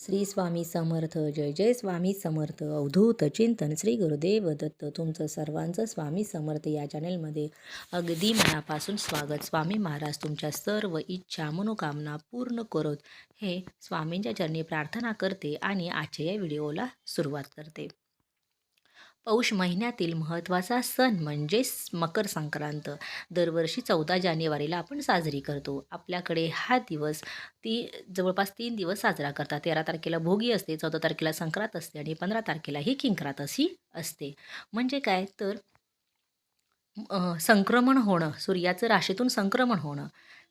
श्री स्वामी समर्थ जय जय स्वामी समर्थ अवधूत चिंतन श्री गुरुदेव दत्त तुमचं सर्वांचं स्वामी समर्थ या चॅनेलमध्ये अगदी मनापासून स्वागत. स्वामी महाराज तुमच्या सर्व इच्छा मनोकामना पूर्ण करत. हे स्वामींच्या चरणी प्रार्थना करते आणि आजच्या या व्हिडिओला सुरुवात करते. पौष महिन्यातील महत्त्वाचा सण म्हणजे मकर संक्रांत. दरवर्षी चौदा जानेवारीला आपण साजरी करतो. आपल्याकडे हा दिवस ती जवळपास तीन दिवस साजरा करतात. तेरा तारखेला भोगी असते चौदा तारखेला संक्रांत असते आणि पंधरा तारखेला ही किंक्रात अशी असते. म्हणजे काय? तर संक्रमण होणं सूर्याचं राशीतून संक्रमण होणं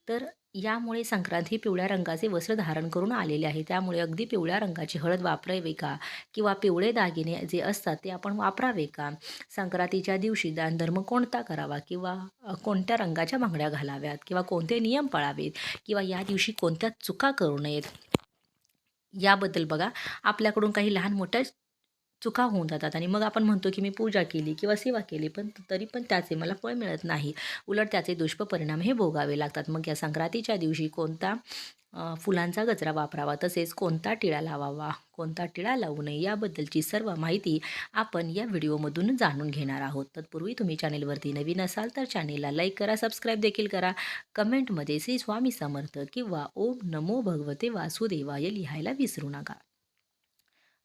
तर यामुळे संक्रांत ही पिवळ्या रंगाचे वस्त्र धारण करून आलेले आहे. त्यामुळे अगदी पिवळ्या रंगाची हळद वापरावे का? किंवा पिवळे दागिने जे असतात ते आपण वापरावे का? संक्रांतीच्या दिवशी दानधर्म कोणता करावा? किंवा कोणत्या रंगाच्या बांगड्या घालाव्यात? किंवा कोणते नियम पाळावेत? किंवा या दिवशी कोणत्या चुका करू नयेत? याबद्दल बघा. आपल्याकडून काही लहान मोठ्या चुका होऊन जातात. आणि मग आपण म्हणतो की मी पूजा केली किंवा सेवा केली पण तरी पण त्याचे मला फळ मिळत नाही. उलट त्याचे दुष्परिणाम हे भोगावे लागतात. मग या संक्रांतीच्या दिवशी कोणता फुलांचा गजरा वापरावा तसेच कोणता टिळा लावावा कोणता टिळा लावू नये याबद्दलची सर्व माहिती आपण या व्हिडिओमधून जाणून घेणार आहोत. तत्पूर्वी तुम्ही चॅनेलवरती नवीन असाल तर चॅनेलला लाईक करा सबस्क्राईब देखील करा. कमेंटमध्ये श्री स्वामी समर्थ किंवा ओम नमो भगवते वासुदेवाय लिहायला विसरू नका.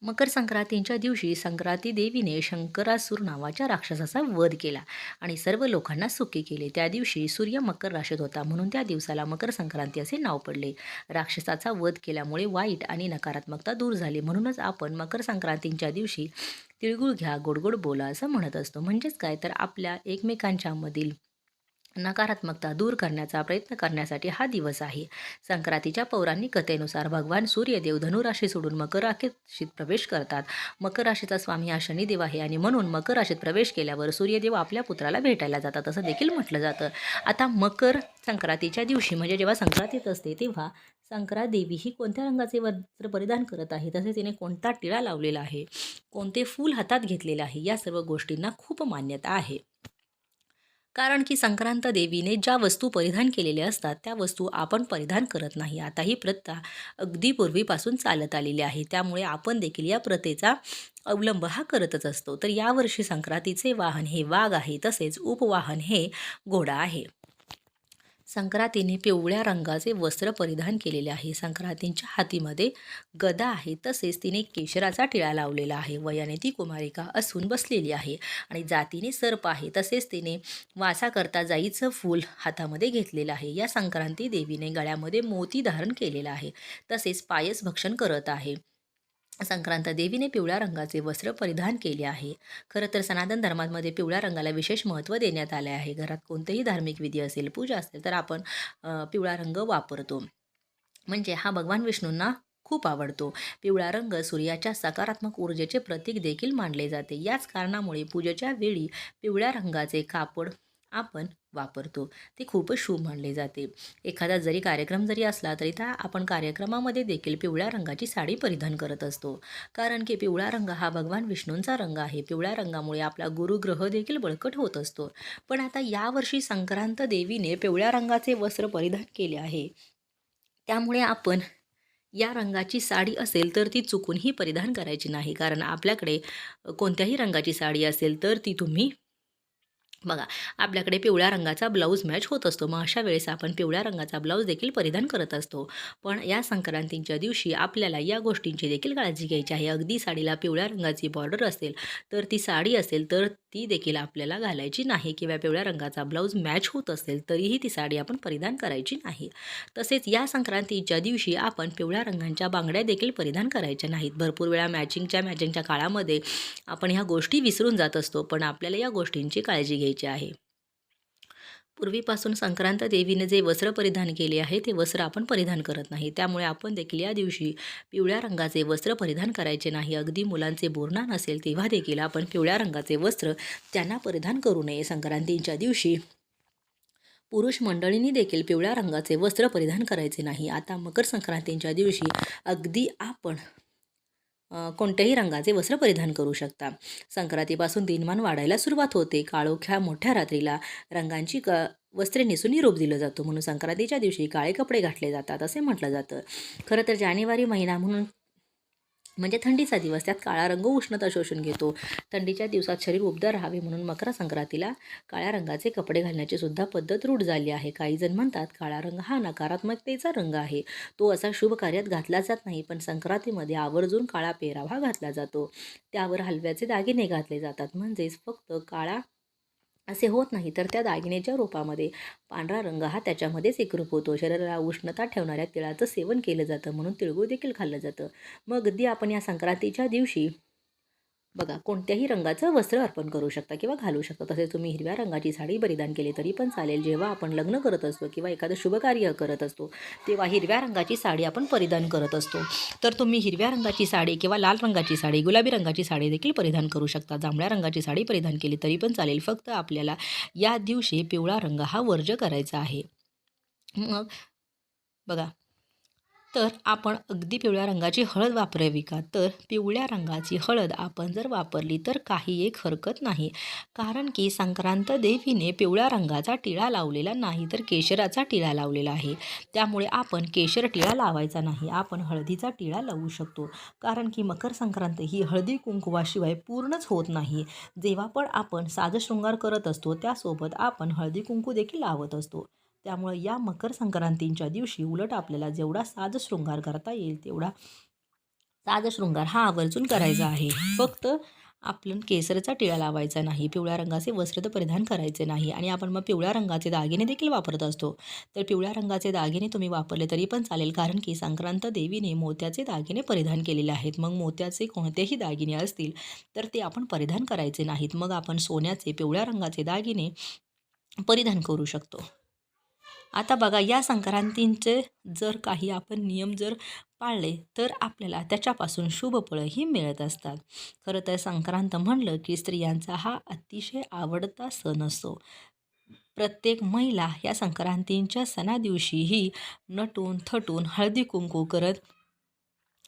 मकर संक्रांतीच्या दिवशी संक्रांती देवीने शंकरासूर नावाच्या राक्षसाचा वध केला आणि सर्व लोकांना सुखी केले. त्या दिवशी सूर्य मकर राशीत होता. म्हणून त्या दिवसाला मकर संक्रांती असे नाव पडले. राक्षसाचा वध केल्यामुळे वाईट आणि नकारात्मकता दूर झाली. म्हणूनच आपण मकर संक्रांतीच्या दिवशी तिळगुळ घ्या गोडगोड बोला असं म्हणत असतो. म्हणजेच काय? तर आपल्या एकमेकांच्यामधील नकारात्मकता दूर करण्याचा प्रयत्न करण्यासाठी हा दिवस आहे. संक्रांतीच्या पौराणिक कथेनुसार भगवान सूर्यदेव धनुराशी सोडून मकर राशीत प्रवेश करतात. मकर राशीचा स्वामी हा शनिदेव आहे आणि म्हणून मकर राशीत प्रवेश केल्यावर सूर्यदेव आपल्या पुत्राला भेटायला जातात असं देखील म्हटलं जातं. आता मकर संक्रांतीच्या दिवशी म्हणजे जेव्हा संक्रांतीत असते तेव्हा संक्रांत देवी ही कोणत्या रंगाचे वस्त्र परिधान करत आहे तसेच तिने कोणता टिळा लावलेला आहे कोणते फूल हातात घेतलेले आहे या सर्व गोष्टींना खूप मान्यता आहे. कारण की संक्रांत देवीने ज्या वस्तू परिधान केलेल्या असतात त्या वस्तू आपण परिधान करत नाही. आता ही प्रथा अगदी पूर्वीपासून चालत आलेली आहे. त्यामुळे आपण देखील या प्रथेचा अवलंब हा करतच असतो. तर यावर्षी संक्रांतीचे वाहन हे वाघ आहे तसेच उपवाहन हे घोडा आहे. संक्रांतीने पिवळ्या रंगाचे वस्त्र परिधान केलेले आहे. संक्रांतींच्या हातीमध्ये गदा आहे. तसेच तिने केशराचा टिळा लावलेला आहे. वयाने ती कुमारिका असून बसलेली आहे आणि जातीने सर्प आहे. तसेच तिने वासाकरता जाईचं फूल हातामध्ये घेतलेलं आहे. या संक्रांती देवीने गळ्यामध्ये मोती धारण केलेला आहे. तसेच पायस भक्षण करत आहे. संक्रांत देवीने पिवळ्या रंगाचे वस्त्र परिधान केले आहे. खरं तर सनातन धर्मामध्ये पिवळ्या रंगाला विशेष महत्त्व देण्यात आले आहे. घरात कोणतेही धार्मिक विधी असेल पूजा असेल तर आपण पिवळा रंग वापरतो. म्हणजे हा भगवान विष्णूंना खूप आवडतो. पिवळा रंग सूर्याच्या सकारात्मक ऊर्जेचे प्रतीक देखील मानले जाते. याच कारणामुळे पूजेच्या वेळी पिवळ्या रंगाचे कापड आपण वापरतो. ते खूपच शुभ मानले जाते. एखादा जरी कार्यक्रम जरी असला तरी त्या आपण कार्यक्रमामध्ये देखील पिवळ्या रंगाची साडी परिधान करत असतो. कारण की पिवळा रंग हा भगवान विष्णूंचा रंग आहे. पिवळ्या रंगामुळे आपला गुरुग्रह देखील बळकट होत असतो. पण आता यावर्षी संक्रांत देवीने पिवळ्या रंगाचे वस्त्र परिधान केले आहे. त्यामुळे आपण या रंगाची साडी असेल तर ती चुकूनही परिधान करायची नाही. कारण आपल्याकडे कोणत्याही रंगाची साडी असेल तर ती तुम्ही बघा आपल्याकडे पिवळ्या रंगाचा ब्लाऊज मॅच होत असतो. मग अशा वेळेस आपण पिवळ्या रंगाचा ब्लाऊज देखील परिधान करत असतो. पण या संक्रांतीच्या दिवशी आपल्याला या गोष्टींची देखील काळजी घ्यायची आहे. अगदी साडीला पिवळ्या रंगाची बॉर्डर असेल तर ती साडी असेल तर ती देखील आपल्याला घालायची नाही किंवा पिवळ्या रंगाचा ब्लाऊज मॅच होत असेल तरीही ती साडी आपण परिधान करायची नाही. तसेच या संक्रांतीच्या दिवशी आपण पिवळ्या रंगांच्या बांगड्या देखील परिधान करायच्या नाहीत. भरपूर वेळा मॅचिंगच्या मॅचिंगच्या काळामध्ये आपण ह्या गोष्टी विसरून जात असतो पण आपल्याला या गोष्टींची काळजी घ्यायची आहे. पूर्वीपासून संक्रांत देवीने जे वस्त्र परिधान केले आहे ते वस्त्र आपण परिधान करत नाही. त्यामुळे आपण देखील या दिवशी पिवळ्या रंगाचे वस्त्र परिधान करायचे नाही. अगदी मुलांचे बोरणा नसेल तेव्हा देखील आपण पिवळ्या रंगाचे वस्त्र त्यांना परिधान करू नये. संक्रांतीच्या दिवशी पुरुष मंडळींनी देखील पिवळ्या रंगाचे वस्त्र परिधान करायचे नाही. आता मकर संक्रांतीच्या दिवशी अगदी आपण कोणत्याही रंगाचे वस्त्र परिधान करू शकता. संक्रांतीपासून दिनमान वाढायला सुरुवात होते. काळोख्या मोठ्या रात्रीला रंगांची क वस्त्रे नेसून निरोप दिलं जातो. म्हणून संक्रांतीच्या दिवशी काळे कपडे घातले जातात असे म्हटलं जातं. खरं तर जानेवारी महिना म्हणून म्हणजे थंडीचा दिवस त्यात काळा रंग उष्णता शोषून घेतो. थंडीच्या दिवसात शरीर उबदार राहावे म्हणून मकर संक्रांतीला काळ्या रंगाचे कपडे घालण्याची सुद्धा पद्धत रूढ झाली आहे. काही जण म्हणतात काळा रंग हा नकारात्मकतेचा रंग आहे. तो असा शुभ कार्यात घातला जात नाही पण संक्रांतीमध्ये आवर्जून काळा पेहराव हा घातला जातो. त्यावर हलव्याचे दागिने घातले जातात. म्हणजेच फक्त काळा असे होत नाही तर त्या दागिन्याच्या रूपामध्ये पांढरा रंग हा त्याच्यामध्येच एकरूप होतो. शरीराला उष्णता ठेवणाऱ्या तिळाचं सेवन केलं जातं म्हणून तिळगूळ देखील खाल्लं जातं. मग अगदी आपण या संक्रांतीच्या दिवशी बघा कोणत्याही रंगाचं वस्त्र अर्पण करू शकता किंवा घालू शकता. तसेच तुम्ही हिरव्या रंगाची साडी परिधान केली तरी पण चालेल. जेव्हा आपण लग्न करत असतो किंवा एखादं शुभकार्य करत असतो तेव्हा हिरव्या रंगाची साडी आपण परिधान करत असतो. तर तुम्ही हिरव्या रंगाची साडी किंवा लाल रंगाची साडी गुलाबी रंगाची साडी देखील परिधान करू शकता. जांभळ्या रंगाची साडी परिधान केली तरी पण चालेल. फक्त आपल्याला या दिवशी पिवळा रंग हा वर्ज करायचा आहे. मग बघा तर आपण अगदी पिवळ्या रंगाची हळद वापरावी का? तर पिवळ्या रंगाची हळद आपण जर वापरली तर काही एक हरकत नाही. कारण की संक्रांत देवीने पिवळ्या रंगाचा टिळा लावलेला नाही तर केशराचा टिळा लावलेला आहे. त्यामुळे आपण केशर टिळा लावायचा नाही. आपण हळदीचा टिळा लावू शकतो. कारण की मकर संक्रांत ही हळदी कुंकवाशिवाय पूर्णच होत नाही. जेव्हा पण आपण साजशृंगार करत असतो त्यासोबत आपण हळदी कुंकू देखील लावत असतो. त्यामुळं या मकर संक्रांतीच्या दिवशी उलट आपल्याला जेवढा साज शृंगार करता येईल तेवढा साज शृंगार हा आवर्जून करायचा आहे. फक्त आपण केसरचा टिळा लावायचा नाही पिवळ्या रंगाचे वस्त्र तर परिधान करायचे नाही आणि आपण मग पिवळ्या रंगाचे दागिने देखील वापरत असतो. तर पिवळ्या रंगाचे दागिने तुम्ही वापरले तरी पण चालेल कारण की संक्रांत देवीने मोत्याचे दागिने परिधान केलेले आहेत. मग मोत्याचे कोणतेही दागिने असतील तर ते आपण परिधान करायचे नाहीत. मग आपण सोन्याचे पिवळ्या रंगाचे दागिने परिधान करू शकतो. आता बघा या संक्रांतींचे जर काही आपण नियम जर पाळले तर आपल्याला त्याच्यापासून शुभफळंही मिळत असतात. खरं तर संक्रांत म्हणलं की स्त्रियांचा हा अतिशय आवडता सण असतो. प्रत्येक महिला या संक्रांतींच्या सणादिवशीही नटून थटून हळदी कुंकू करत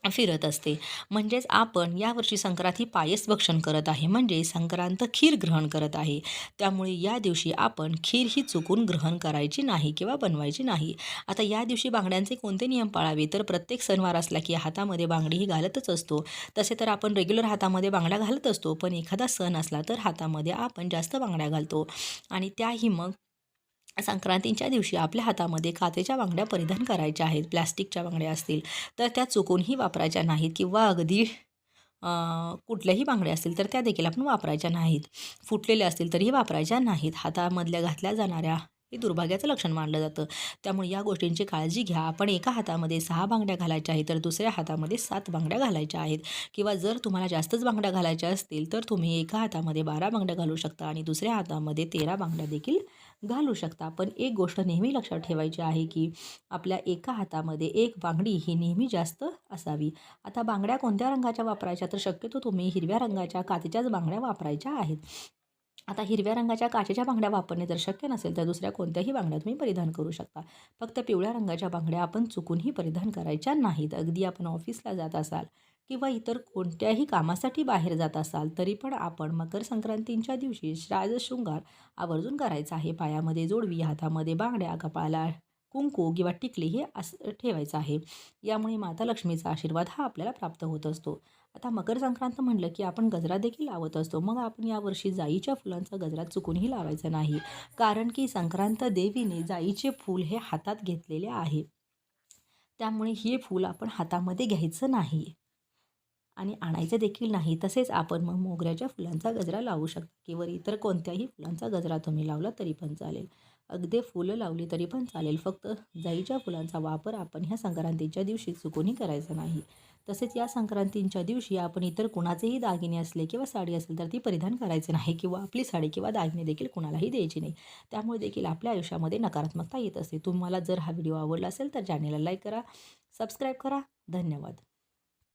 फिरत असते. म्हणजेच आपण यावर्षी संक्रांत ही पायस भक्षण करत आहे. म्हणजे संक्रांत खीर ग्रहण करत आहे. त्यामुळे या दिवशी आपण खीर ही चुकून ग्रहण करायची नाही किंवा बनवायची नाही. आता या दिवशी बांगड्यांचे कोणते नियम पाळावे? तर प्रत्येक सणवार असला की हातामध्ये बांगडी ही घालतच असतो. तसे तर आपण रेग्युलर हातामध्ये बांगड्या घालत असतो. पण एखादा सण असला तर हातामध्ये आपण जास्त बांगड्या घालतो. आणि त्याही मग संक्रांतीच्या दिवशी आपल्या हातामध्ये काचेच्या बांगड्या परिधान करायच्या आहेत. प्लॅस्टिकच्या बांगड्या असतील तर त्या चुकूनही वापरायच्या नाहीत किंवा अगदी कुठल्याही बांगड्या असतील तर त्या देखील आपण वापरायच्या नाहीत. फुटलेल्या असतील तरीही वापरायच्या नाहीत. हातामधल्या घातल्या जाणाऱ्या हे दुर्भाग्याचं लक्षण मानलं जातं. त्यामुळे या गोष्टींची काळजी घ्या. आपण एका हातामध्ये सहा बांगड्या घालायच्या आहेत तर दुसऱ्या हातामध्ये सात बांगड्या घालायच्या आहेत. किंवा जर तुम्हाला जास्तच बांगड्या घालायच्या असतील तर तुम्ही एका हातामध्ये बारा बांगड्या घालू शकता आणि दुसऱ्या हातामध्ये तेरा बांगड्या देखील घालू शकता. पण एक गोष्ट नेहमी लक्षात ठेवायची आहे की आपल्या एका हातामध्ये एक बांगडी ही नेहमी जास्त असावी. आता बांगड्या कोणत्या रंगाच्या वापरायच्या? तर शक्यतो तुम्ही हिरव्या रंगाच्या काचेच्याच बांगड्या वापरायच्या आहेत. आता हिरव्या रंगाच्या काचेच्या बांगड्या वापरणे जर शक्य नसेल तर दुसऱ्या कोणत्याही बांगड्या तुम्ही परिधान करू शकता. फक्त पिवळ्या रंगाच्या बांगड्या आपण चुकूनही परिधान करायच्या नाहीत. अगदी आपण ऑफिसला जात असाल किंवा इतर कोणत्याही कामासाठी बाहेर जात असाल तरी पण आपण मकर संक्रांतींच्या दिवशी शृंगार आवर्जून करायचा आहे. पायामध्ये जोडवी हातामध्ये बांगड्या कपाळाला कुंकू किंवा टिकली हे असं ठेवायचं आहे. यामुळे माता लक्ष्मीचा आशीर्वाद हा आपल्याला प्राप्त होत असतो. आता मकर संक्रांत म्हटलं की आपण गजरा देखील लावत असतो. मग आपण यावर्षी जाईच्या फुलांचा गजरा चुकूनही लावायचा नाही. कारण की संक्रांत देवीने जाईचे फूल हे हातात घेतलेले आहे. त्यामुळे हे फूल आपण हातामध्ये घ्यायचं नाही. आणि आणायचं देखील नाही. तसेच आपण मग मोगऱ्याच्या फुलांचा गजरा लावू शकता. किंवा इतर कोणत्याही फुलांचा गजरा तुम्ही लावला तरी पण चालेल. अगदी फुलं लावली तरी पण चालेल. फक्त जाईच्या फुलांचा वापर आपण ह्या संक्रांतीच्या दिवशी चुकूनही करायचा नाही. तसेच या संक्रांतींच्या दिवशी आपण इतर कुणाचेही दागिने असले किंवा साडी असेल तर ती परिधान करायचे नाही किंवा आपली साडी किंवा दागिने देखील कुणालाही द्यायची नाही. त्यामुळे देखील आपल्या आयुष्यामध्ये नकारात्मकता येत असते. तुम्हाला जर हा व्हिडिओ आवडला असेल तर चॅनेलला लाईक करा सबस्क्राईब करा. धन्यवाद.